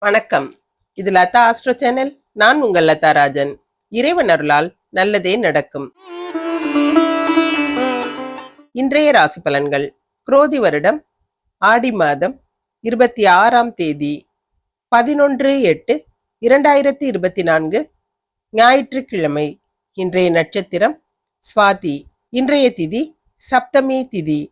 வணக்கம். இது Latha astro channel. நான் உங்கள் லதா ராஜன். இறைவன் அருளால் நல்லதே நடக்கும். இன்றைய ராசி பலன்கள். குரோதி வருடம் ஆடி மாதம் இருபத்தி ஆறாம் தேதி பதினொன்று எட்டு இரண்டாயிரத்தி இருபத்தி நான்கு ஞாயிற்றுக்கிழமை. இன்றைய நட்சத்திரம் சுவாதி. இன்றைய திதி சப்தமி திதி.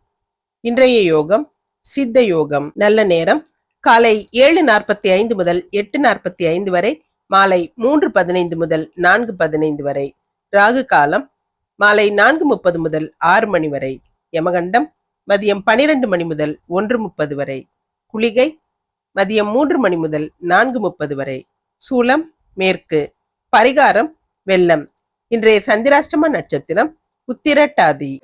இன்றைய யோகம் சித்த யோகம். நல்ல நேரம் காலை ஏழு நாற்பத்தி ஐந்து முதல் எட்டு நாற்பத்தி ஐந்து வரை மாலை மூன்று பதினைந்து முதல் நான்கு பதினைந்து வரை. ராகு காலம் மாலை நான்கு முப்பது முதல் ஆறு மணி வரை. யமகண்டம் மதியம் பனிரெண்டு மணி முதல் ஒன்று முப்பது வரை. குளிகை மதியம் மூன்று மணி முதல் நான்கு முப்பது வரை. சூலம் மேற்கு. பரிகாரம் வெள்ளம். இன்றைய சந்திராஷ்டம நட்சத்திரம் உத்திரட்டாதி.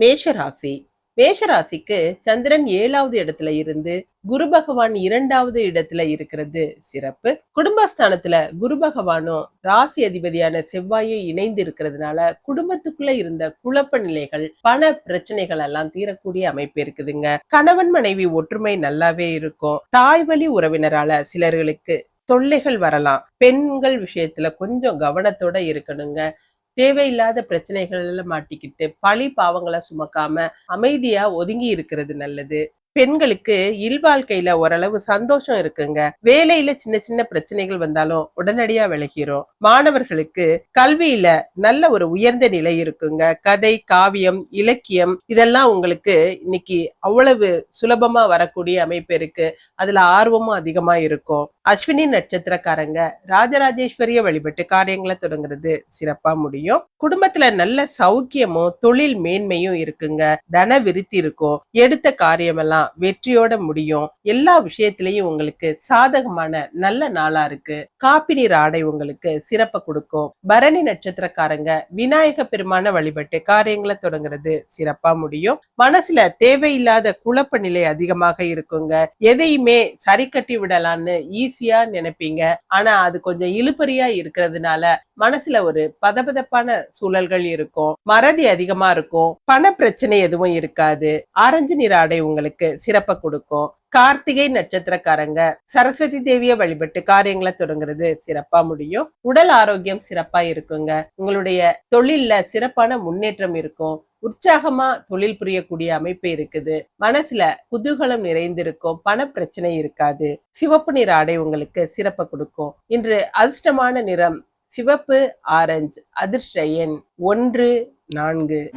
மேஷராசி. மேஷராசிக்கு சந்திரன் ஏழாவது இடத்துல இருந்து குரு பகவான் இரண்டாவது இடத்துல இருக்கிறது சிறப்பு. குடும்பஸ்தானத்துல குரு பகவானும் ராசி அதிபதியான செவ்வாயும் இணைந்து இருக்கிறதுனால குடும்பத்துக்குள்ள இருந்த குழப்ப நிலைகள் பண பிரச்சனைகள் எல்லாம் தீரக்கூடிய அமைப்பு இருக்குதுங்க. கணவன் மனைவி ஒற்றுமை நல்லாவே இருக்கும். தாய் வழி உறவினரால சிலர்களுக்கு தொல்லைகள் வரலாம். பெண்கள் விஷயத்துல கொஞ்சம் கவனத்தோட இருக்கணுங்க. தேவையில்லாத பிரச்சனைகள்ல மாட்டிக்கிட்டு பழி பாவங்களை சுமக்காம அமைதியா ஒதுங்கி இருக்கிறது நல்லது. பெண்களுக்கு இல்வாழ்க்கையில ஓரளவு சந்தோஷம் இருக்குங்க. வேலையில சின்ன சின்ன பிரச்சனைகள் வந்தாலும் உடனடியா விலகிரும். மாணவர்களுக்கு கல்வியில நல்ல ஒரு உயர்ந்த நிலை இருக்குங்க. கதை காவியம் இலக்கியம் இதெல்லாம் உங்களுக்கு இன்னைக்கு அவ்வளவு சுலபமா வரக்கூடிய அமைப்பு இருக்கு. அதுல ஆர்வமும் அதிகமா இருக்கும். அஸ்வினி நட்சத்திரக்காரங்க ராஜராஜேஸ்வரிய வழிபட்டு காரியங்களை தொடங்குறது சிறப்பா முடியும். குடும்பத்துல நல்ல சௌக்கியமும் தொழில் மேன்மையும் இருக்குங்க. தன விருத்தி இருக்கும். எடுத்த காரியமெல்லாம் வெற்றியோட முடியும். எல்லா விஷயத்திலையும் உங்களுக்கு சாதகமான நல்ல நாளா இருக்கு. காப்பி நீர் ஆடை உங்களுக்கு சிறப்பை கொடுக்கும். பரணி நட்சத்திரக்காரங்க விநாயக பெருமான வழிபட்டு காரியங்களை தொடங்குறது சிறப்பா முடியும். மனசுல தேவையில்லாத குழப்ப நிலை அதிகமாக இருக்குங்க. எதையுமே சரி கட்டி விடலான்னு ஈஸியா நினைப்பீங்க. ஆனா அது கொஞ்சம் இழுப்பறியா இருக்கிறதுனால மனசுல ஒரு பதபதப்பான சூழல்கள் இருக்கும். மறதி அதிகமா இருக்கும். பண பிரச்சனை எதுவும் இருக்காது. ஆரஞ்சு நிற ஆடை உங்களுக்கு சிறப்பை கொடுக்கும். கார்த்திகை நட்சத்திரக்காரங்க சரஸ்வதி தேவிய வழிபட்டு காரியங்களை தொடங்குறது சிறப்பா முடியும். உடல் ஆரோக்கியம் சிறப்பா இருக்குங்க. உங்களுடைய தொழில்ல சிறப்பான முன்னேற்றம் இருக்கும். உற்சாகமா தொழில் புரியக்கூடிய அமைப்பு இருக்குது. மனசுல குதூகலம் நிறைந்திருக்கும். பண பிரச்சனை இருக்காது. சிவப்பு நிற ஆடை உங்களுக்கு சிறப்பை கொடுக்கும். இன்று அதிர்ஷ்டமான நிறம் சிவப்பு ஆரஞ்சு அதிர்ஷ்ட எண் ஒன்று நான்கு.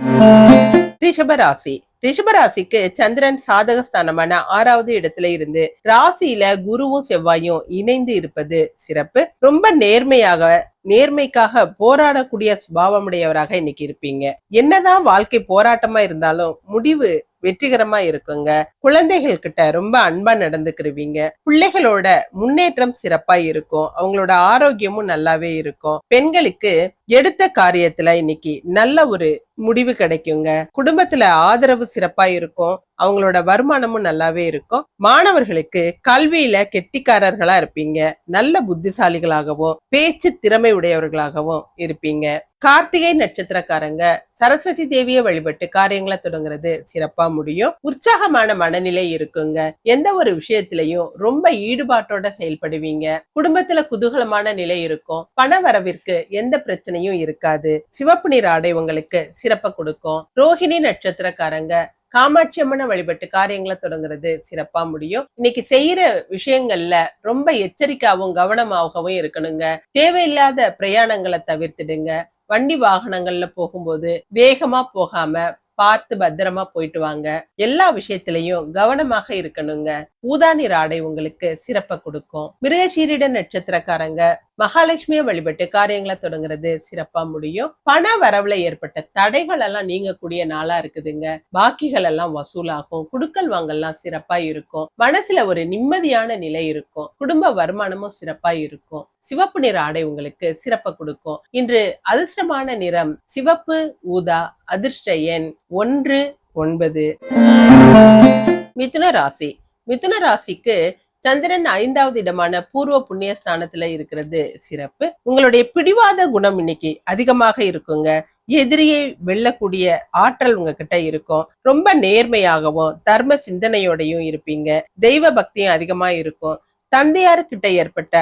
ரிஷபராசி. ரிஷபராசிக்கு சந்திரன் சாதகஸ்தானமான ஆறாவது இடத்துல இருந்து ராசியில குருவும் செவ்வாயும் இணைந்து இருப்பது சிறப்பு. ரொம்ப நேர்மையாக நேர்மைக்காக போராடக்கூடிய சுபாவமுடையவராக இன்னைக்கு இருப்பீங்க. என்னதான் வாழ்க்கை போராட்டமா இருந்தாலும் முடிவு வெற்றிகரமா இருக்குங்க. குழந்தைகள் கிட்ட ரொம்ப அன்பா நடந்துக்கிருவீங்க. பிள்ளைகளோட முன்னேற்றம் சிறப்பா இருக்கும். அவங்களோட ஆரோக்கியமும் நல்லாவே இருக்கும். பெண்களுக்கு எடுத்த காரியத்துல இன்னைக்கு நல்ல ஒரு முடிவு கிடைக்குங்க. குடும்பத்துல ஆதரவு சிறப்பா இருக்கும். அவங்களோட வருமானமும் நல்லாவே இருக்கும். மாணவர்களுக்கு கல்வியில கெட்டிக்காரர்களா இருப்பீங்க. நல்ல புத்திசாலிகளாகவும் பேச்சு திறமை உடையவர்களாகவும் இருப்பீங்க. கார்த்திகை நட்சத்திரக்காரங்க சரஸ்வதி தேவியை வழிபட்டு காரியங்களை தொடங்குறது சிறப்பா முடியும். உற்சாகமான மனநிலை இருக்குங்க. எந்த ஒரு விஷயத்திலையும் ரொம்ப ஈடுபாட்டோட செயல்படுவீங்க. குடும்பத்துல குதூகலமான நிலை இருக்கும். பண வரவிற்கு எந்த பிரச்சனையும் இருக்காது. சிவப்பு நிற ஆடை உங்களுக்கு சிறப்பை கொடுக்கும். ரோஹிணி நட்சத்திரக்காரங்க காமாட்சி அம்மனை வழிபட்டு காரியங்களை தொடங்குறது சிறப்பா முடியும். இன்னைக்கு செய்யற விஷயங்கள்ல ரொம்ப எச்சரிக்கையாகவும் கவனமாகவும் இருக்கணுங்க. தேவையில்லாத பிரயாணங்களை தவிர்த்துடுங்க. வண்டி வாகனங்கள்ல போகும்போது வேகமா போகாம பார்த்து பத்திரமா போயிட்டு வாங்க. எல்லா விஷயத்திலையும் கவனமாக இருக்கணுங்க. ஊதானிற ஆடை உங்களுக்கு சிறப்பை கொடுக்கும். மிருகசீரிட நட்சத்திரக்காரங்க மகாலட்சுமியை வழிபட்டு காரியங்களை தொடங்குறது சிறப்பா முடியும். பண வரவுல ஏற்பட்ட தடைகள் எல்லாம் நீங்கக்கூடிய நாளா இருக்குதுங்க. பாக்கிகள் எல்லாம் வசூலாகும். குடுக்கல் வாங்கல்லாம் சிறப்பா இருக்கும். மனசுல ஒரு நிம்மதியான நிலை இருக்கும். குடும்ப வருமானமும் சிறப்பா இருக்கும். சிவப்பு நிற ஆடை உங்களுக்கு சிறப்பை கொடுக்கும். இன்று அதிர்ஷ்டமான நிறம் சிவப்பு ஊதா அதிர்ஷ்ட எண் ஒன்று ஒன்பது. மிதுன ராசி. மிதுன ராசிக்கு சந்திரன் ஐந்தாவது இடமான பூர்வ புண்ணிய ஸ்தானத்துல இருக்கிறது சிறப்பு. உங்களுடைய பிடிவாத குணம் இன்னைக்கு அதிகமாக இருக்குங்க. எதிரியை வெல்லக்கூடிய ஆற்றல் உங்ககிட்ட இருக்கும். ரொம்ப நேர்மையாகவும் தர்ம சிந்தனையோடையும் இருப்பீங்க. தெய்வ பக்தியும் அதிகமா இருக்கும். தந்தையாருக்கிட்ட ஏற்பட்ட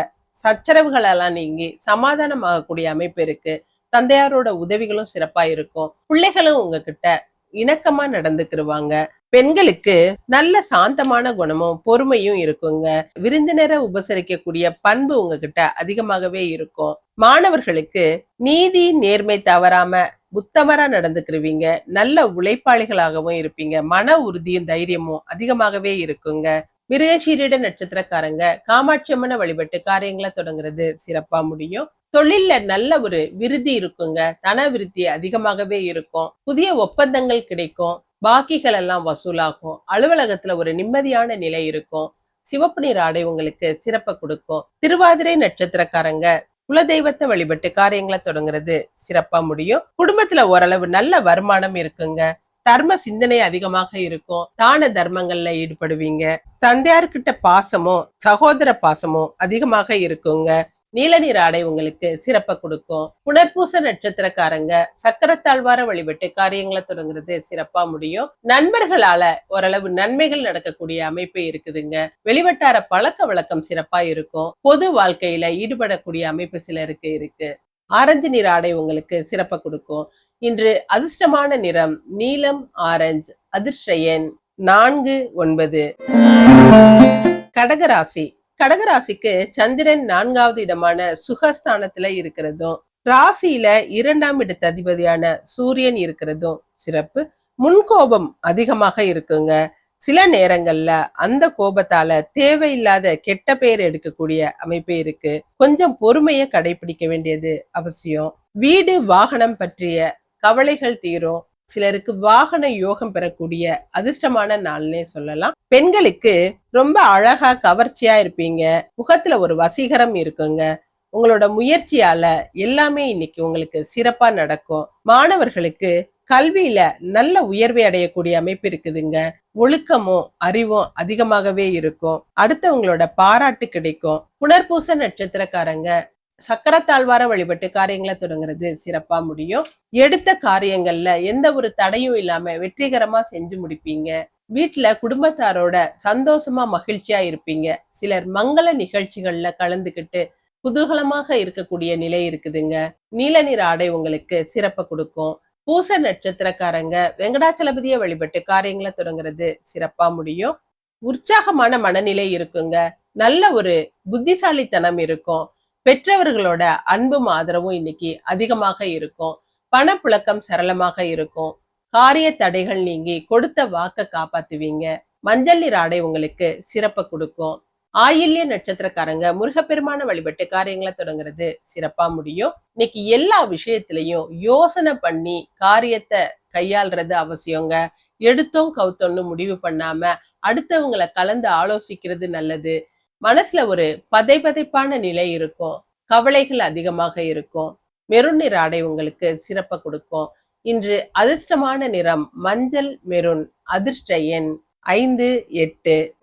சச்சரவுகளெல்லாம் நீங்கி சமாதானமாகக்கூடிய அமைப்பு இருக்கு. தந்தையாரோட உதவிகளும் சிறப்பா இருக்கும். பிள்ளைகளும் உங்ககிட்ட இணக்கமா நடந்துக்கிருவாங்க. பெண்களுக்கு நல்ல சாந்தமான குணமும் பொறுமையும் இருக்குங்க. விருந்தினரை உபசரிக்கக்கூடிய பண்பு உங்ககிட்ட அதிகமாகவே இருக்கும். மாணவர்களுக்கு நீதி நேர்மை தவறாம உத்தமரா நடந்துக்கிருவீங்க. நல்ல உழைப்பாளிகளாகவும் இருப்பீங்க. மன உறுதியும் தைரியமும் அதிகமாகவே இருக்குங்க. மிருகசீரிட நட்சத்திரக்காரங்க காமாட்சி அம்மனை வழிபட்டு காரியங்களை தொடங்குறது சிறப்பா முடியும். தொழில்ல நல்ல ஒரு விருதி இருக்குங்க. தன விருத்தி அதிகமாகவே இருக்கும். புதிய ஒப்பந்தங்கள் கிடைக்கும். பாக்கிகள் எல்லாம் வசூலாகும். அலுவலகத்துல ஒரு நிம்மதியான நிலை இருக்கும். சிவப்பு நீர் ஆடை உங்களுக்கு சிறப்பை கொடுக்கும். திருவாதிரை நட்சத்திரக்காரங்க குலதெய்வத்தை வழிபட்டு காரியங்களை தொடங்குறது சிறப்பா முடியும். குடும்பத்துல ஓரளவு நல்ல வருமானம் இருக்குங்க. தர்ம சிந்தனை அதிகமாக இருக்கும். தான தர்மங்கள்ல ஈடுபடுவீங்க. தந்தையார்கிட்ட பாசமும் சகோதர பாசமும் அதிகமாக இருக்குங்க. நீல நீர் ஆடை உங்களுக்கு சிறப்பை கொடுக்கும். புனர்பூச நட்சத்திரக்காரங்க சக்கரத்தாழ்வார வழிபட்டு காரியங்களை தொடங்குறது சிறப்பா முடியும். நண்பர்களால ஓரளவு நன்மைகள் நடக்கக்கூடிய அமைப்பு இருக்குதுங்க. வெளிவட்டார பழக்க வழக்கம் சிறப்பா இருக்கும். பொது வாழ்க்கையில ஈடுபடக்கூடிய அமைப்பு சிலருக்கு இருக்கு. ஆரஞ்சு நீர் ஆடை உங்களுக்கு சிறப்பை கொடுக்கும். இன்று அதிர்ஷ்டமான நிறம் நீலம் ஆரஞ்சு அதிர்ஷ்ட எண் நான்கு ஒன்பது. கடகராசி கடகராசிக்கு சந்திரன் நான்காவது இடமான சுகஸ்தானத்துல இருக்கிறதும் ராசியில இரண்டாம் இடத்து அதிபதியான சூரியன் இருக்கிறதும் சிறப்பு. முன்கோபம் அதிகமாக இருக்குங்க. சில நேரங்கள்ல அந்த கோபத்தால தேவையில்லாத கெட்ட பெயர் எடுக்கக்கூடிய அமைப்பு இருக்கு. கொஞ்சம் பொறுமையை கடைபிடிக்க வேண்டியது அவசியம். வீடு வாகனம் பற்றிய கவலைகள் தீரும். சிலருக்கு வாகன யோகம் பெறக்கூடிய அதிர்ஷ்டமான நாள்னே சொல்லலாம். பெண்களுக்கு ரொம்ப அழகா கவர்ச்சியா இருப்பீங்க. முகத்துல ஒரு வசீகரம் இருக்குங்க. உங்களோட முயற்சியால எல்லாமே இன்னைக்கு உங்களுக்கு சிறப்பா நடக்கும். மாணவர்களுக்கு கல்வியில நல்ல உயர்வை அடையக்கூடிய அமைப்பு இருக்குதுங்க. ஒழுக்கமும் அறிவும் அதிகமாகவே இருக்கும். அடுத்தவங்களோட பாராட்டு கிடைக்கும். புனர்பூச நட்சத்திரக்காரங்க சக்கரத்தாழ்வார வழிபட்டு காரியங்களை தொடங்குறது சிறப்பா முடியும். எடுத்த காரியங்கள்ல எந்த ஒரு தடையும் இல்லாம வெற்றிகரமா செஞ்சு முடிப்பீங்க. வீட்டுல குடும்பத்தாரோட சந்தோஷமா மகிழ்ச்சியா இருப்பீங்க. சிலர் மங்கள நிகழ்ச்சிகள்ல கலந்துக்கிட்டு குதூகலமாக இருக்கக்கூடிய நிலை இருக்குதுங்க. நீல நிற ஆடை உங்களுக்கு சிறப்பை கொடுக்கும். பூச நட்சத்திரக்காரங்க வெங்கடாச்சலபதியை வழிபட்டு காரியங்களை தொடங்குறது சிறப்பா முடியும். உற்சாகமான மனநிலை இருக்குங்க. நல்ல ஒரு புத்திசாலித்தனம் இருக்கும். பெற்றவர்களோட அன்பும் ஆதரவும் இன்னைக்கு அதிகமாக இருக்கும். பணப்புழக்கம் சரளமாக இருக்கும். காரிய தடைகள் நீங்கி கொடுத்த வாக்க காப்பாத்துவீங்க. மஞ்சள் நீர் ஆடை உங்களுக்கு சிறப்ப கொடுக்கும். ஆயில்ய நட்சத்திரக்காரங்க முருகப்பெருமான வழிபட்டு காரியங்களை தொடங்குறது சிறப்பா முடியும். இன்னைக்கு எல்லா விஷயத்திலையும் யோசனை பண்ணி காரியத்தை கையாள்றது அவசியங்க. எடுத்தோம் கவுத்தோன்னு முடிவு பண்ணாம அடுத்தவங்களை கலந்து ஆலோசிக்கிறது நல்லது. மனசுல ஒரு பதை பதைப்பான நிலை இருக்கும். கவலைகள் அதிகமாக இருக்கும். மெருன் நிற ஆடை உங்களுக்கு சிறப்பை கொடுக்கும். இன்று அதிர்ஷ்டமான நிறம் மஞ்சள் மெருன் அதிர்ஷ்ட எண் ஐந்து எட்டு.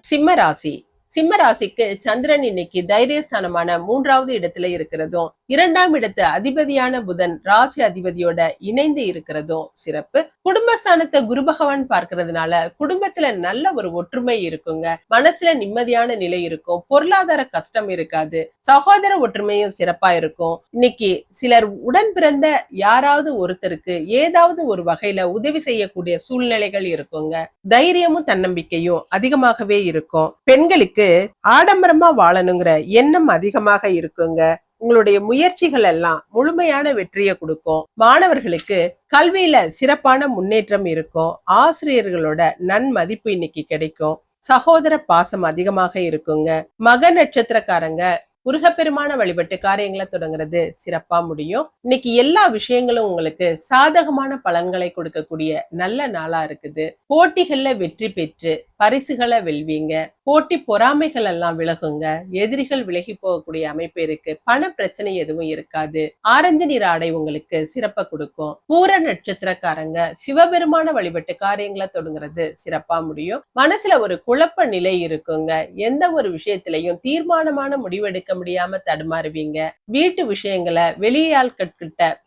சிம்ம ராசி. சிம்ம ராசிக்கு சந்திரன் இன்னைக்கு தைரியஸ்தானமான மூன்றாவது இடத்துல இருக்கிறதும் இரண்டாம் இடத்து அதிபதியான புதன் ராசி அதிபதியோட இணைந்து இருக்கிறதும் சிறப்பு. குடும்பஸ்தானத்தை குரு பகவான் பார்க்கறதுனால குடும்பத்துல நல்ல ஒரு ஒற்றுமை இருக்குங்க. மனசுல நிம்மதியான நிலை இருக்கும். பொருளாதார கஷ்டம் இருக்காது. சகோதர ஒற்றுமையும் சிறப்பா இருக்கும். இன்னைக்கு சிலர் உடன் பிறந்த யாராவது ஒருத்தருக்கு ஏதாவது ஒரு வகையில உதவி செய்யக்கூடிய சூழ்நிலைகள் இருக்குங்க. தைரியமும் தன்னம்பிக்கையும் அதிகமாகவே இருக்கும். பெண்களுக்கு ஆடம்பரமா வாழணுங்கிற எண்ணம் அதிகமாக இருக்குங்க. உங்களுடைய முயற்சிகள் எல்லாம் முழுமையான வெற்றியை கொடுக்கும். மாணவர்களுக்கு கல்வியில சிறப்பான முன்னேற்றம் இருக்கும். ஆசிரியர்களோட நன்மதிப்பு இன்னைக்கு கிடைக்கும். சகோதர பாசம் அதிகமாக இருக்குங்க. மக நட்சத்திரக்காரங்க முருகப்பெருமான வழிபட்டு காரியங்களை தொடங்குறது சிறப்பா முடியும். இன்னைக்கு எல்லா விஷயங்களும் உங்களுக்கு சாதகமான பலன்களை கொடுக்கக்கூடிய நல்ல நாளா இருக்குது. போட்டிகள்ல வெற்றி பெற்று பரிசுகளை வெல்வீங்க. போட்டி பொறாமைகள் எல்லாம் விலகுங்க. எதிரிகள் விலகி போகக்கூடிய அமைப்பு இருக்கு. பண பிரச்சனை எதுவும் இருக்காது. ஆரஞ்சு நீர் ஆடை உங்களுக்கு சிறப்பை கொடுக்கும். பூர நட்சத்திரக்காரங்க சிவபெருமான வழிபட்டு காரியங்களை தொடங்குறது சிறப்பா முடியும். மனசுல ஒரு குழப்ப நிலை இருக்குங்க. எந்த ஒரு விஷயத்திலையும் தீர்மானமான முடிவெடுக்க முடியாம தடுமாறுவீங்க. வீட்டு விஷயங்களை வெளியாட்கள்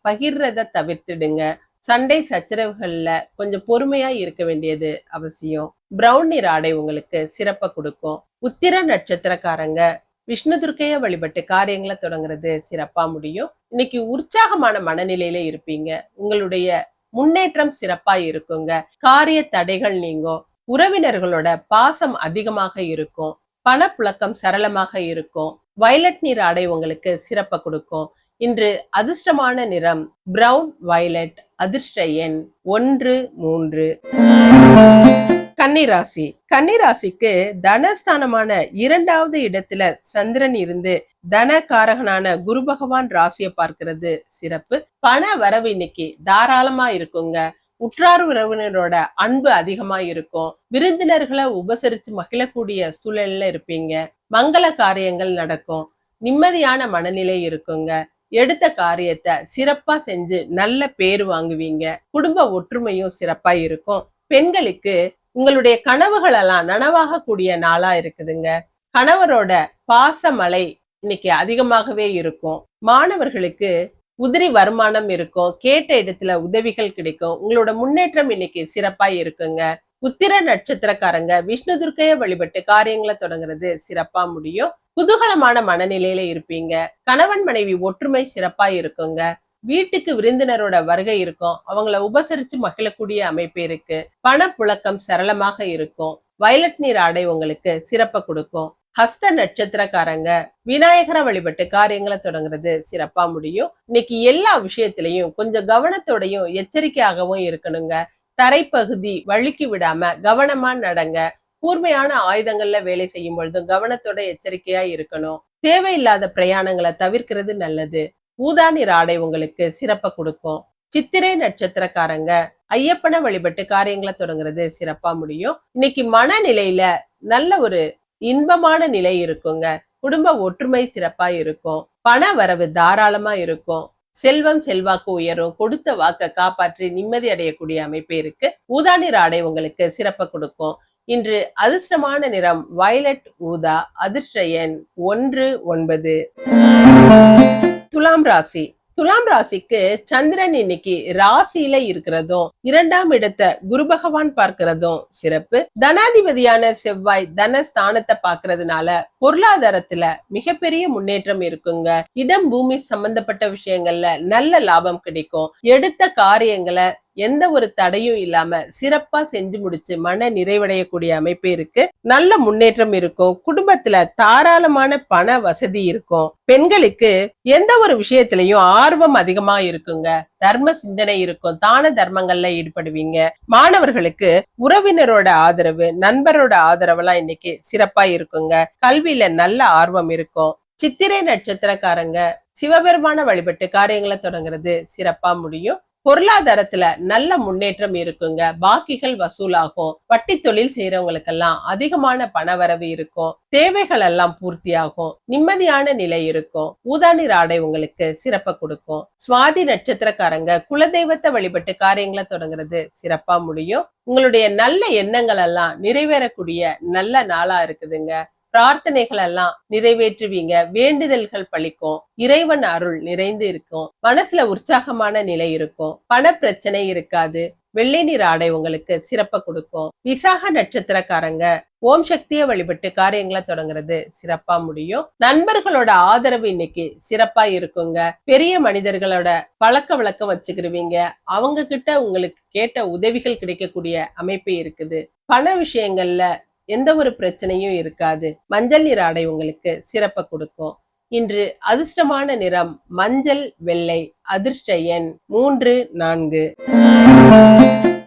பகிர்றத தவிர்த்துடுங்க. சண்டை சச்சரவுகள்ல கொஞ்சம் பொறுமையா இருக்க வேண்டியது அவசியம். பிரவுன் நிற ஆடை உங்களுக்கு சிறப்பை கொடுக்கும். உத்திர நட்சத்திரக்காரங்க விஷ்ணு துர்க்கைய வழிபட்டு காரியங்களை தொடங்குறது சிறப்பா முடியும். இன்னைக்கு உற்சாகமான மனநிலையில இருப்பீங்க. உங்களுடைய முன்னேற்றம் சிறப்பா இருக்குங்க. காரிய தடைகள் நீங்கும். உறவினர்களோட பாசம் அதிகமாக இருக்கும். பணப்புழக்கம் சரளமாக இருக்கும். வயலட் நீர் ஆடை உங்களுக்கு சிறப்பை கொடுக்கும். இன்று அதிர்ஷ்டமான நிறம் பிரவுன் வயலட் அதிர்ஷ்ட எண் ஒன்று மூன்று. கன்னிராசி. கன்னிராசிக்கு தனஸ்தானமான இரண்டாவது இடத்துல சந்திரன் இருந்து தனகாரகனான குரு பகவான் ராசியை பார்க்கிறது. சிறப்பு. பண வரவு இன்னைக்கு தாராளமா இருக்குங்க. உற்றார் உறவினரோட அன்பு அதிகமா இருக்கும். விருந்தினர்களை உபசரிச்சு மகிழக்கூடிய சூழல்ல இருப்பீங்க. மங்கள காரியங்கள் நடக்கும். நிம்மதியான மனநிலை இருக்குங்க. எடுத்த காரியத்தை சிறப்பா செஞ்சு நல்ல பேர் வாங்குவீங்க. குடும்ப ஒற்றுமையும் சிறப்பா இருக்கும். பெண்களுக்கு உங்களுடைய கனவுகளெல்லாம் நனவாகக்கூடிய நனவாக கூடிய நாளா இருக்குதுங்க. கணவரோட பாசமலை இன்னைக்கு அதிகமாகவே இருக்கும். மாணவர்களுக்கு உதிரி வருமானம் இருக்கும். கேட்ட இடத்துல உதவிகள் கிடைக்கும். உங்களோட முன்னேற்றம் இன்னைக்கு சிறப்பா இருக்குங்க. உத்திர நட்சத்திரக்காரங்க விஷ்ணு துர்க்கைய வழிபட்டு காரியங்களை தொடங்குறது சிறப்பா முடியும். குதூகலமான மனநிலையில இருப்பீங்க. கணவன் மனைவி ஒற்றுமை சிறப்பா இருக்குங்க. வீட்டுக்கு விருந்தினரோட வருகை இருக்கும். அவங்கள உபசரிச்சு மகிழக்கூடிய அமைப்பு இருக்கு. பணப்புழக்கம் சரளமாக இருக்கும். வயலட் நீர் ஆடை உங்களுக்கு சிறப்பை கொடுக்கும். ஹஸ்த நட்சத்திரக்காரங்க விநாயகரை வழிபட்டு காரியங்களை தொடங்குறது சிறப்பா முடியும். இன்னைக்கு எல்லா விஷயத்திலையும் கொஞ்சம் கவனத்தோடையும் எச்சரிக்கையாகவும் இருக்கணுங்க. தரைப்பகுதி வழுக்கி விடாம கவனமா நடங்க. கூர்மையான ஆயுதங்கள்ல வேலை செய்யும் பொழுதும் கவனத்தோட எச்சரிக்கையா இருக்கணும். தேவையில்லாத பிரயாணங்களை தவிர்க்கிறது நல்லது. ஊதா நிற ஆடை உங்களுக்கு சிறப்பை கொடுக்கும். சித்திரை நட்சத்திரக்காரங்க ஐயப்பனை வழிபட்டு காரியங்களை தொடங்குறது சிறப்பா முடியும். இன்னைக்கு மனநிலையில நல்ல ஒரு இன்பமான நிலை இருக்குங்க. குடும்ப ஒற்றுமை சிறப்பா இருக்கும். பண வரவு தாராளமா இருக்கும். செல்வம் செல்வாக்கு உயரும் கொடுத்த வாக்க காப்பாற்றி நிம்மதி அடையக்கூடிய அமைப்பு இருக்கு. ஊதா நிற ஆடை உங்களுக்கு சிறப்பை கொடுக்கும். இன்று அதிர்ஷ்டமான நிறம் வயலட் ஊதா அதிர்ஷ்ட எண் ஒன்று ஒன்பது. துலாம் ராசி. துலாம் ராசிக்கு சந்திரன் இன்னைக்கு ராசியில இருக்கிறதும் இரண்டாம் இடத்தை குரு பகவான் பார்க்கிறதும் சிறப்பு. தனாதிபதியான செவ்வாய் தனஸ்தானத்தை பாக்குறதுனால பொருளாதாரத்துல மிகப்பெரிய முன்னேற்றம் இருக்குங்க. இடம் பூமி சம்பந்தப்பட்ட விஷயங்கள்ல நல்ல லாபம் கிடைக்கும். எடுத்த காரியங்களை எந்த ஒரு தடையும் இல்லாம சிறப்பா செஞ்சு முடிச்சு மன நிறைவடையக்கூடிய அமைப்பு இருக்கு. நல்ல முன்னேற்றம் இருக்கும். குடும்பத்துல தாராளமான பண வசதி இருக்கும். பெண்களுக்கு எந்த ஒரு விஷயத்திலையும் ஆர்வம் அதிகமா இருக்குங்க. தர்ம சிந்தனை இருக்கும். தான தர்மங்கள்ல ஈடுபடுவீங்க. மாணவர்களுக்கு உறவினரோட ஆதரவு நண்பரோட ஆதரவெல்லாம் இன்னைக்கு சிறப்பா இருக்குங்க. கல்வியில நல்ல ஆர்வம் இருக்கும். சித்திரை நட்சத்திரக்காரங்க சிவபெருமான வழிபட்டு காரியங்களை தொடங்குறது சிறப்பா முடியும். பொருளாதாரத்துல நல்ல முன்னேற்றம் இருக்குங்க. பாக்கிகள் வசூலாகும். வட்டி தொழில் செய்யறவங்களுக்கெல்லாம் அதிகமான பணவரவு இருக்கும். தேவைகள் எல்லாம் பூர்த்தியாகும். நிம்மதியான நிலை இருக்கும். ஊதானிர் ஆடை உங்களுக்கு சிறப்பை கொடுக்கும். சுவாதி நட்சத்திரக்காரங்க குலதெய்வத்தை வழிபட்டு காரியங்களை தொடங்குறது சிறப்பா முடியும். உங்களுடைய நல்ல எண்ணங்கள் எல்லாம் நிறைவேறக்கூடிய நல்ல நாளா இருக்குதுங்க. பிரார்த்தனைகள் எல்லாம் நிறைவேற்றுவீங்க. வேண்டுதல்கள் பழிக்கும். இறைவன் அருள் நிறைந்து இருக்கும். மனசுல உற்சாகமான நிலை இருக்கும். பண பிரச்சனை இருக்காது. வெள்ளை நீர் ஆடை உங்களுக்கு சிறப்பை கொடுக்கும். விசாக நட்சத்திரக்காரங்க ஓம் சக்தியை வழிபட்டு காரியங்களை தொடங்குறது சிறப்பா முடியும். நண்பர்களோட ஆதரவு இன்னைக்கு சிறப்பா இருக்குங்க. பெரிய மனிதர்களோட பழக்க வழக்கம் வச்சுக்கிருவீங்க. அவங்க கிட்ட உங்களுக்கு கேட்ட உதவிகள் கிடைக்கக்கூடிய அமைப்பு இருக்குது. பண விஷயங்கள்ல எந்த ஒரு பிரச்சனையும் இருக்காது. மஞ்சள் நிற ஆடை உங்களுக்கு சிறப்பை கொடுக்கும். இன்று அதிர்ஷ்டமான நிறம் மஞ்சள் வெள்ளை அதிர்ஷ்ட எண் மூன்று நான்கு.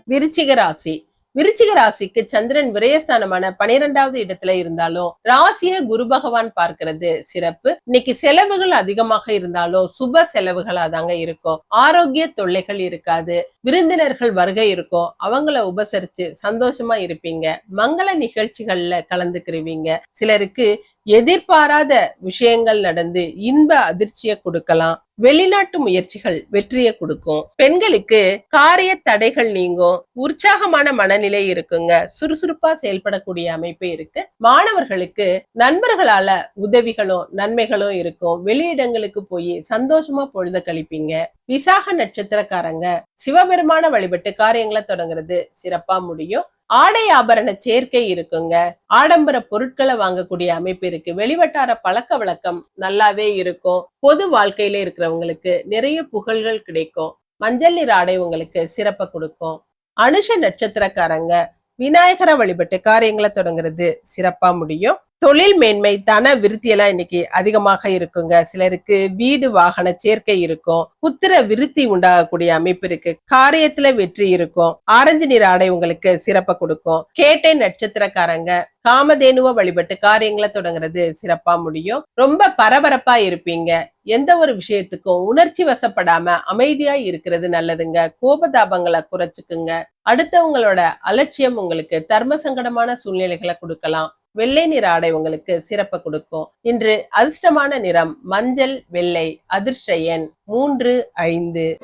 விருச்சிக ராசி. விருச்சிக ராசிக்கு சந்திரன் விரயஸ்தானமான பனிரெண்டாவது இடத்துல இருந்தாலும் ராசிய குரு பகவான் பார்க்கிறது சிறப்பு. இன்னைக்கு செலவுகள் அதிகமாக இருந்தாலும் சுப செலவுகளா தாங்க இருக்கும். ஆரோக்கிய தொல்லைகள் இருக்காது. விருந்தினர்கள் வருகை இருக்கும். அவங்கள உபசரிச்சு சந்தோஷமா இருப்பீங்க. மங்கள நிகழ்ச்சிகள்ல கலந்துக்கிருவீங்க. சிலருக்கு எதிர்பாராத விஷயங்கள் நடந்து இன்ப அதிர்ச்சியை கொடுக்கலாம். வெளிநாட்டு முயற்சிகள் வெற்றியை கொடுக்கும். பெண்களுக்கு காரிய தடைகள் நீங்கும். உற்சாகமான மனநிலை இருக்குங்க. சுறுசுறுப்பா செயல்படக்கூடிய அமைப்பு இருக்கு. மாணவர்களுக்கு நண்பர்களால உதவிகளும் நன்மைகளும் இருக்கும். வெளியிடங்களுக்கு போய் சந்தோஷமா பொழுத கழிப்பீங்க. விசாக நட்சத்திரக்காரங்க சிவபெருமான வழிபட்டு காரியங்களை தொடங்குறது சிறப்பா முடியும். ஆடை ஆபரண சேர்க்கை இருக்குங்க. ஆடம்பர பொருட்களை வாங்கக்கூடிய அமைப்பு இருக்கு. வெளிவட்டார பழக்க வழக்கம் நல்லாவே இருக்கும். பொது வாழ்க்கையில இருக்கிற இருக்கிறவங்களுக்கு நிறைய புகழ்கள் கிடைக்கும். மஞ்சள் நீர் ஆடை உங்களுக்கு சிறப்பை கொடுக்கும். அனுஷ நட்சத்திரக்காரங்க விநாயகரை வழிபட்டு காரியங்களை தொடங்குறது சிறப்பா முடியும். தொழில் மேன்மை தன விருத்தியெல்லாம் இன்னைக்கு அதிகமாக இருக்குங்க. சிலருக்கு வீடு வாகன சேர்க்கை இருக்கும். புத்திர விருத்தி உண்டாகக்கூடிய அமைப்பு இருக்கு. காரியத்துல வெற்றி இருக்கும். ஆரஞ்சு நிற ஆடை உங்களுக்கு சிறப்பை கொடுக்கும். கேட்டை நட்சத்திரக்காரங்க காமதேனுவ வழிபட்டு காரியங்களை தொடங்குறது சிறப்பா முடியும். ரொம்ப பரபரப்பா இருப்பீங்க. எந்த ஒரு விஷயத்துக்கும் உணர்ச்சி வசப்படாம அமைதியா இருக்கிறது நல்லதுங்க. கோபதாபங்களை குறைச்சுக்குங்க. அடுத்தவங்களோட அலட்சியம் உங்களுக்கு தர்ம சங்கடமான சூழ்நிலைகளை கொடுக்கலாம். வெள்ளை நிற ஆடை உங்களுக்கு சிறப்பு கொடுக்கும். இன்று அதிர்ஷ்டமான நிறம் மஞ்சள் வெள்ளை அதிர்ஷ்ட எண் மூன்று ஐந்து.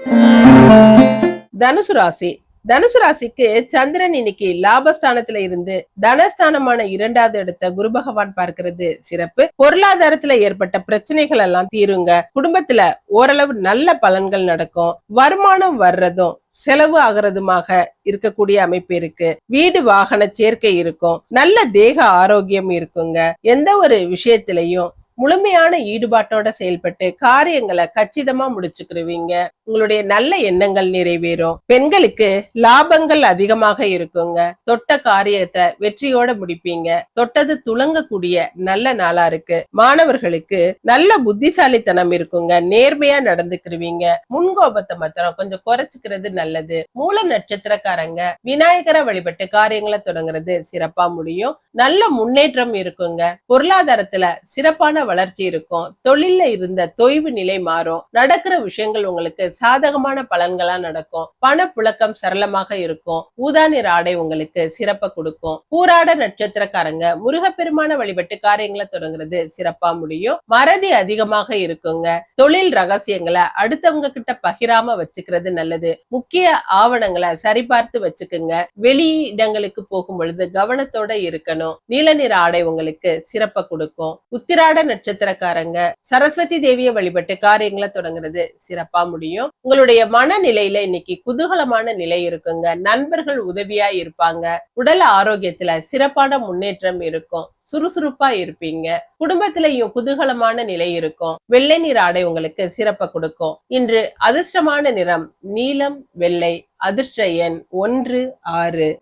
தனுசு ராசி தனுசு ராசிக்கு சந்திரன் இன்னைக்கு லாபஸ்தானத்துல இருந்து தனஸ்தானமான இரண்டாவது இடத்த குரு பகவான் பார்க்கிறது சிறப்பு. பொருளாதாரத்துல ஏற்பட்ட பிரச்சனைகள் எல்லாம் தீருங்க. குடும்பத்துல ஓரளவு நல்ல பலன்கள் நடக்கும். வருமானம் வர்றதும் செலவு ஆகிறதுமாக இருக்கக்கூடிய அமைப்பு இருக்கு. வீடு வாகன சேர்க்கை இருக்கும். நல்ல தேக ஆரோக்கியம் இருக்குங்க. எந்த ஒரு விஷயத்திலையும் முழுமையான ஈடுபாட்டோட செயல்பட்டு காரியங்களை கச்சிதமா முடிச்சுக்கிருவீங்க. உங்களுடைய நல்ல எண்ணங்கள் நிறைவேறும். பெண்களுக்கு லாபங்கள் அதிகமாக இருக்குங்க. தொட்ட காரியத்தை வெற்றியோட முடிப்பீங்க. தொட்டது துளங்கக்கூடிய நல்ல நாளா இருக்கு. மாணவர்களுக்கு நல்ல புத்திசாலித்தனம் இருக்குங்க. நேர்மையா நடந்துக்கிருவீங்க. முன்கோபத்தை மாத்திரம் கொஞ்சம் குறைச்சுக்கிறது நல்லது. மூல நட்சத்திரக்காரங்க விநாயகரை வழிபட்டு காரியங்களை தொடங்குறது சிறப்பா முடியும். நல்ல முன்னேற்றம் இருக்குங்க. பொருளாதாரத்துல சிறப்பான வளர்ச்சி இருக்கும். தொழில்ல இருந்த தொய்வு நிலை மாறும். நடக்கிற விஷயங்கள் உங்களுக்கு சாதகமான பலன்களா நடக்கும். பணப்புழக்கம் சரளமாக இருக்கும். ஊதா நிற ஆடை உங்களுக்கு சிறப்பை கொடுக்கும். பூராட நட்சத்திரக்காரங்க முருகப்பெருமான வழிபட்டு காரியங்களை தொடங்குறது சிறப்பா முடியும். மறதி அதிகமாக இருக்குங்க. தொழில் ரகசியங்களை அடுத்தவங்க கிட்ட பகிராம வச்சுக்கிறது நல்லது. முக்கிய ஆவணங்களை சரிபார்த்து வச்சுக்குங்க. வெளி இடங்களுக்கு போகும் பொழுது கவனத்தோட இருக்கணும். நீல நிற ஆடை உங்களுக்கு சிறப்பை கொடுக்கும். உத்திராட நட்சத்திரக்காரங்க. சரஸ்வதி தேவியை வழிபட்டு காரியங்களை தொடங்குறது சிறப்பா முடியும். உங்களுடைய மனநிலையில இன்னைக்கு குதூகலமான நிலை இருக்குங்க. நண்பர்கள் உதவியா இருப்பாங்க. உடல் ஆரோக்கியத்துல சிறப்பான முன்னேற்றம் இருக்கும். சுறுசுறுப்பா இருப்பீங்க. குடும்பத்திலையும் குதூகலமான நிலை இருக்கும். வெள்ளை நிற ஆடை உங்களுக்கு சிறப்பை கொடுக்கும். இன்று அதிர்ஷ்டமான நிறம் நீலம் வெள்ளை அதிர்ஷ்ட எண் ஒன்று ஆறு.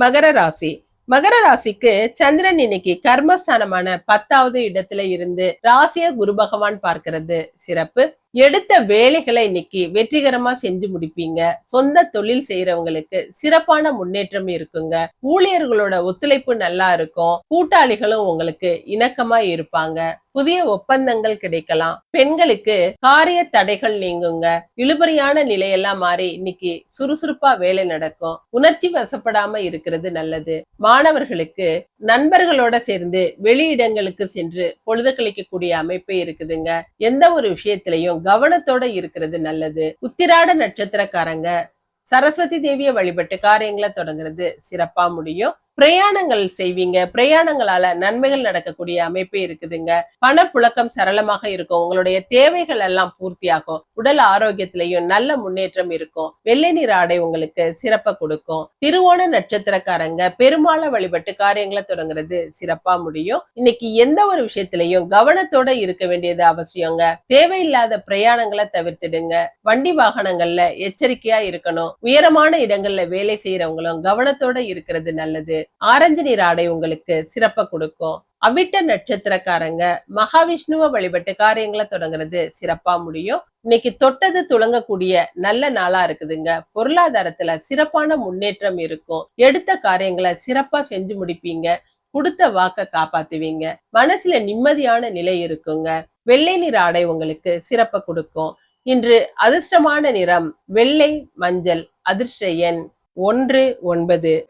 மகர ராசி. மகர ராசிக்கு சந்திரன் இன்னைக்கு கர்மஸ்தானமான பத்தாவது இடத்துல இருந்து ராசிய குரு பகவான் பார்க்கிறது. சிறப்பு. எடுத்த வேலைகளை இன்னைக்கு வெற்றிகரமா செஞ்சு முடிப்பீங்க. சொந்த தொழில் செய்யறவங்களுக்கு சிறப்பான முன்னேற்றம் இருக்குங்க. ஊழியர்களோட ஒத்துழைப்பு நல்லா இருக்கும். கூட்டாளிகளும் உங்களுக்கு இணக்கமா இருப்பாங்க. புதிய ஒப்பந்தங்கள் கிடைக்கலாம். பெண்களுக்கு காரிய தடைகள் நீங்குங்க. இழுபறியான நிலையெல்லாம் மாறி இன்னைக்கு சுறுசுறுப்பா வேலை நடக்கும். உணர்ச்சி வசப்படாம இருக்கிறது நல்லது. மாணவர்களுக்கு நண்பர்களோட சேர்ந்து வெளியிடங்களுக்கு சென்று பொழுது கழிக்கக்கூடிய அமைப்பு இருக்குதுங்க. எந்த ஒரு விஷயத்திலையும் கவனத்தோட இருக்கிறது நல்லது. உத்திராட நட்சத்திரக்காரங்க சரஸ்வதி தேவியை வழிபட்டு காரியங்களை தொடங்குறது சிறப்பா முடியும். பிரயாணங்கள் செய்வீங்க. பிரயாணங்களால நன்மைகள் நடக்கக்கூடிய அமைப்பு இருக்குதுங்க. பணப்புழக்கம் சரளமாக இருக்கும். உங்களுடைய தேவைகள் எல்லாம் பூர்த்தியாகும். உடல் ஆரோக்கியத்திலையும் நல்ல முன்னேற்றம் இருக்கும். வெள்ளை நிற ஆடை உங்களுக்கு சிறப்ப கொடுக்கும். திருவோண நட்சத்திரக்காரங்க பெருமாளை வழிபட்டு காரியங்களை தொடங்குறது சிறப்பா முடியும். இன்னைக்கு எந்த ஒரு விஷயத்திலையும் கவனத்தோட இருக்க வேண்டியது அவசியங்க. தேவையில்லாத பிரயாணங்களை தவிர்த்துடுங்க. வண்டி வாகனங்கள்ல எச்சரிக்கையா இருக்கணும். உயரமான இடங்கள்ல வேலை செய்யறவங்களும் கவனத்தோட இருக்கிறது நல்லது. ஆரஞ்சு நீர் ஆடை உங்களுக்கு சிறப்பை கொடுக்கும். அவிட்ட நட்சத்திரக்காரங்க மகாவிஷ்ணுவை வழிபட்டு காரியங்களை தொடங்குறது சிறப்பா முடியும். இன்னைக்கு தொட்டது துளங்கக்கூடிய நல்ல நாளா இருக்குதுங்க. பொருளாதாரத்துல சிறப்பான முன்னேற்றம் இருக்கும். எடுத்த காரியங்களை சிறப்பா செஞ்சு முடிப்பீங்க. கொடுத்த வாக்க காப்பாத்துவீங்க. மனசுல நிம்மதியான நிலை இருக்குங்க. வெள்ளை நிற ஆடை உங்களுக்கு சிறப்பை கொடுக்கும். இன்று அதிர்ஷ்டமான நிறம் வெள்ளை மஞ்சள் அதிர்ஷ்ட எண் ஒன்று ஒன்பது.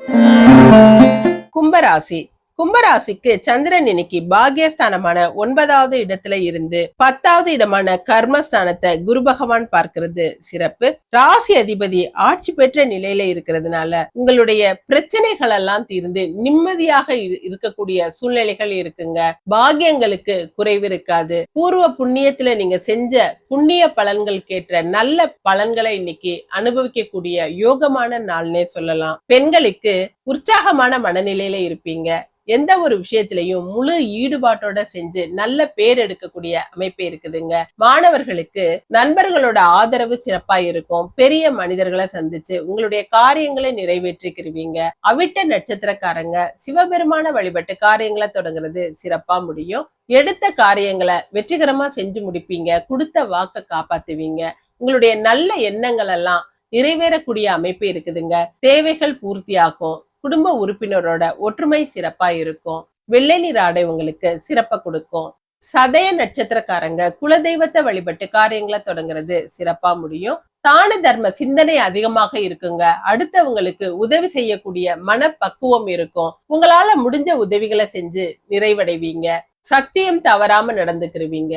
கும்பராசி. கும்பராசிக்கு சந்திரன் இன்னைக்கு பாகியஸ்தானமான ஒன்பதாவது இடத்துல இருந்து பத்தாவது இடமான கர்மஸ்தானத்தை குரு பகவான் பார்க்கிறது சிறப்பு. ராசி அதிபதி ஆட்சி பெற்ற நிலையில இருக்கிறதுனால உங்களுடைய பிரச்சனைகள் எல்லாம் தீர்ந்து நிம்மதியாக இருக்கக்கூடிய சூழ்நிலைகள் இருக்குங்க. பாகியங்களுக்கு குறைவு இருக்காது. பூர்வ புண்ணியத்துல நீங்க செஞ்ச புண்ணிய பலன்களுக்கேற்ற நல்ல பலன்களை இன்னைக்கு அனுபவிக்கக்கூடிய யோகமான நாள்னே சொல்லலாம். பெண்களுக்கு உற்சாகமான மனநிலையில இருப்பீங்க. எந்த ஒரு விஷயத்திலையும் முழு ஈடுபாட்டோட செஞ்சு நல்ல பேர் எடுக்கக்கூடிய அமைப்பு இருக்குதுங்க. மாணவர்களுக்கு நண்பர்களோட ஆதரவு சிறப்பா இருக்கும். பெரிய மனிதர்களை சந்திச்சு உங்களுடைய காரியங்களை நிறைவேற்றிக்கிருவீங்க. அவிட்ட நட்சத்திரக்காரங்க சிவபெருமான வழிபட்டு காரியங்களை தொடங்குறது சிறப்பா முடியும். எடுத்த காரியங்களை வெற்றிகரமா செஞ்சு முடிப்பீங்க. கொடுத்த வாக்க காப்பாத்துவீங்க. உங்களுடைய நல்ல எண்ணங்கள் எல்லாம் நிறைவேறக்கூடிய அமைப்பு இருக்குதுங்க. தேவைகள் பூர்த்தியாகும். குடும்ப உறுப்பினரோட ஒற்றுமை சிறப்பா இருக்கும். வெள்ளை நீர் ஆடை உங்களுக்கு சிறப்பை கொடுக்கும். சதய நட்சத்திரக்காரங்க குலதெய்வத்தை வழிபட்டு காரியங்களை தொடங்குறது சிறப்பா முடியும். தான தர்ம சிந்தனை அதிகமாக இருக்குங்க. அடுத்தவங்களுக்கு உதவி செய்யக்கூடிய மனப்பக்குவம் இருக்கும். உங்களால முடிஞ்ச உதவிகளை செஞ்சு நிறைவடைவீங்க. சத்தியம் தவறாம நடந்துக்கிருவீங்க.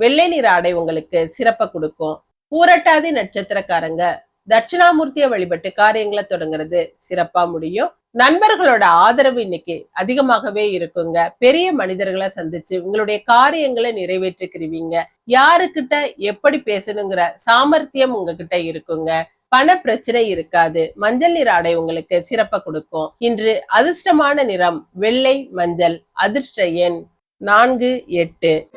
வெள்ளை நீர் ஆடை உங்களுக்கு சிறப்பை கொடுக்கும். பூரட்டாதி நட்சத்திரக்காரங்க தட்சிணாமூர்த்தியை வழிபட்டு காரியங்களை தொடங்குறது சிறப்பா முடியும். நண்பர்களோட ஆதரவு இன்னைக்கு அதிகமாகவே இருக்குங்க. பெரிய மனிதர்களை சந்திச்சு உங்களுடைய காரியங்களை நிறைவேற்றிக்கிருவீங்க. யாருக்கிட்ட எப்படி பேசணுங்கிற சாமர்த்தியம் உங்ககிட்ட இருக்குங்க. பண பிரச்சனை இருக்காது. மஞ்சள் நிற ஆடை உங்களுக்கு சிறப்பை கொடுக்கும். இன்று அதிர்ஷ்டமான நிறம் வெள்ளை மஞ்சள். அதிர்ஷ்ட எண் நான்கு எட்டு.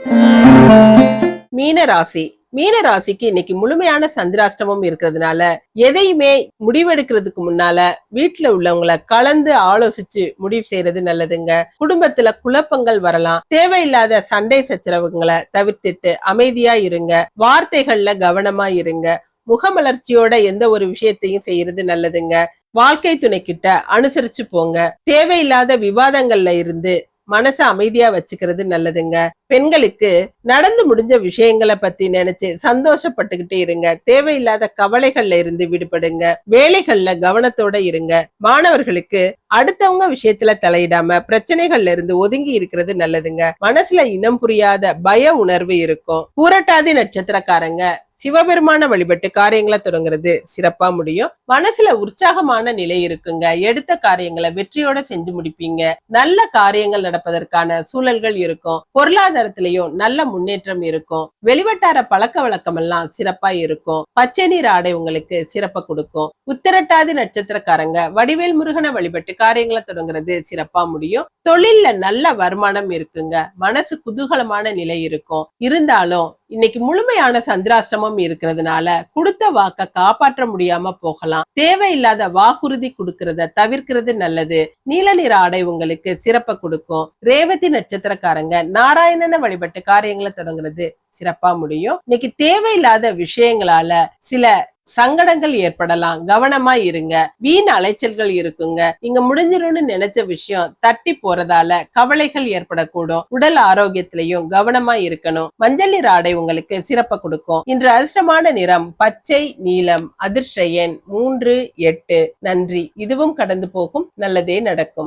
மீன ராசி மீன ராசிக்கு இன்னைக்கு முழுமையான சந்திராஷ்டமம் இருக்கிறதுனால எதையுமே முடிவெடுக்கிறதுக்கு முன்னால வீட்டுல உள்ளவங்களை கலந்து ஆலோசிச்சு முடிவு செய்யறது நல்லதுங்க. குடும்பத்துல குழப்பங்கள் வரலாம். தேவையில்லாத சண்டை சச்சரவுங்களை தவிர்த்துட்டு அமைதியா இருங்க. வார்த்தைகள்ல கவனமா இருங்க. முகமலர்ச்சியோட எந்த ஒரு விஷயத்தையும் செய்யறது நல்லதுங்க. வாழ்க்கை துணை கிட்ட அனுசரிச்சு போங்க. தேவையில்லாத விவாதங்கள்ல இருந்து மனசை அமைதியா வச்சுக்கிறது நல்லதுங்க. பெண்களுக்கு நடந்து முடிஞ்ச விஷயங்களை பத்தி நினைச்சு சந்தோஷப்பட்டுக்கிட்டே இருங்க. தேவையில்லாத கவலைகள்ல இருந்து விடுபடுங்க. வேலைகள்ல கவனத்தோட இருங்க. மாணவர்களுக்கு அடுத்தவங்க விஷயத்துல தலையிடாம பிரச்சனைகள்ல இருந்து ஒதுங்கி இருக்கிறது நல்லதுங்க. மனசுல இனம் புரியாத பய உணர்வு இருக்கும். பூரட்டாதி நட்சத்திரக்காரங்க சிவபெருமான வழிபட்டு காரியங்களை தொடங்குறது சிறப்பா முடியும். மனசுல உற்சாகமான நிலை இருக்குங்க. எடுத்த காரியங்களை வெற்றியோட செஞ்சு முடிப்பீங்க. நல்ல காரியங்கள் நடப்பதற்கான சூழல்கள் இருக்கும். பொருளாதார பொருளாதாரத்திலையும் நல்ல முன்னேற்றம் இருக்கும். வெளிவட்டார பழக்க வழக்கம் எல்லாம் சிறப்பா இருக்கும். பச்சை நீர் ஆடை உங்களுக்கு சிறப்ப கொடுக்கும். உத்திரட்டாதி நட்சத்திரக்காரங்க வடிவேல் முருகனை வழிபட்டு காரியங்களை தொடங்குறது சிறப்பா முடியும். தொழில்ல நல்ல வருமானம் இருக்குங்க. மனசு குதூகலமான நிலை இருக்கும். இருந்தாலும் இன்னைக்கு முழுமையான சந்திராஷ்டமம் இருக்கிறதுனால கொடுத்த வாக்க காப்பாற்ற முடியாம போகலாம். தேவையில்லாத வாக்குறுதி கொடுக்கறத தவிர்க்கிறது நல்லது. நீல நிற ஆடை உங்களுக்கு சிறப்பை கொடுக்கும். ரேவதி நட்சத்திரக்காரங்க நாராயணனை வழிபட்டு காரியங்களை தொடங்குறது சிறப்பா முடியும். இன்னைக்கு தேவையில்லாத விஷயங்களால சில சங்கடங்கள் ஏற்படலாம். கவனமா இருங்க. வீண் அலைச்சல்கள் இருக்குங்க. நீங்க முடிஞ்சிடும்னு நினைச்ச விஷயம் தட்டி போறதால கவலைகள் ஏற்படக்கூடும். உடல் ஆரோக்கியத்திலையும் கவனமா இருக்கணும். மஞ்சள் நிற ஆடை உங்களுக்கு சிறப்பை கொடுக்கும். இன்று அதிர்ஷ்டமான நிறம் பச்சை நீலம் அதிர்ஷ்ட எண் மூன்று எட்டு. நன்றி. இதுவும் கடந்து போகும். நல்லதே நடக்கும்.